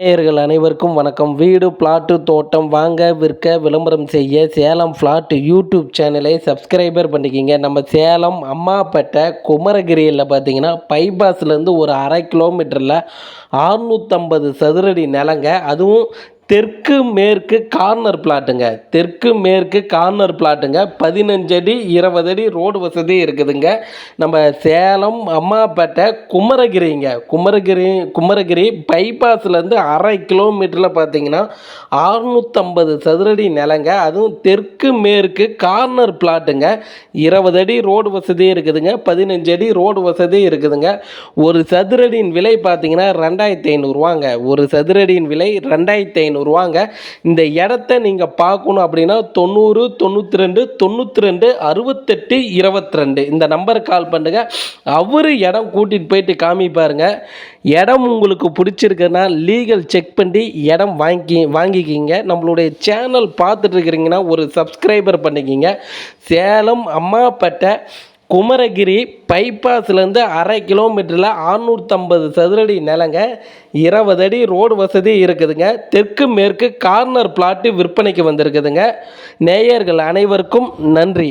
நேயர்கள் அனைவருக்கும் வணக்கம். வீடு பிளாட்டு தோட்டம் வாங்க விற்க விளம்பரம் செய்ய சேலம் பிளாட் யூடியூப் சேனலை சப்ஸ்கிரைபர் பண்ணிக்கிங்க. நம்ம சேலம் அம்மாப்பேட்டை குமரகிரியில் பார்த்தீங்கன்னா பைபாஸ்லேருந்து ஒரு அரை கிலோமீட்டரில் அறுநூற்றம்பது சதுரடி நிலங்க. அதுவும் தெற்கு மேற்கு கார்னர் பிளாட்டுங்க. தெற்கு மேற்கு கார்னர் பிளாட்டுங்க. பதினஞ்சு அடி இருபது அடி ரோடு வசதி இருக்குதுங்க. நம்ம சேலம் அம்மாப்பேட்டை குமரகிரிங்க. குமரகிரி குமரகிரி பைபாஸ்லேருந்து அரை கிலோமீட்டரில் பார்த்தீங்கன்னா அறுநூற்றம்பது சதுரடி நிலங்க. அதுவும் தெற்கு மேற்கு கார்னர் பிளாட்டுங்க. இருபது அடி ரோடு வசதி இருக்குதுங்க. பதினஞ்சு அடி ரோடு வசதி இருக்குதுங்க. ஒரு சதுரடியின் விலை பார்த்தீங்கன்னா ரெண்டாயிரத்தி ஐநூறுரூவாங்க ஒரு சதுரடியின் விலை ரெண்டாயிரத்தி ஐநூறுரூவாங்க இந்த இடத்த நீங்கள் பார்க்கணும் அப்படின்னா தொண்ணூறு தொண்ணூற்றி ரெண்டு தொண்ணூற்றி ரெண்டு அறுபத்தெட்டு இருபத்தி ரெண்டு இந்த நம்பருக்கு கால் பண்ணுங்க. அவர் இடம் கூட்டிகிட்டு போயிட்டு காமிப்பாருங்க இடம் உங்களுக்கு பிடிச்சிருக்குன்னா லீகல் செக் பண்ணி இடம் வாங்கி வாங்கிக்கிங்க. நம்மளுடைய சேனல் பார்த்துட்டு இருக்கிறீங்கன்னா ஒரு சப்ஸ்கிரைபர் பண்ணிக்கிங்க. சேலம் அம்மாப்பேட்டை குமரகிரி பைபாஸ்லேருந்து அரை கிலோமீட்டரில் ஆறுநூற்றம்பது சதுரடி நிலங்க இருபது அடி ரோடு வசதி இருக்குதுங்க. தெற்கு மேற்கு கார்னர் பிளாட்டு விற்பனைக்கு வந்திருக்குதுங்க. நேயர்கள் அனைவருக்கும் நன்றி.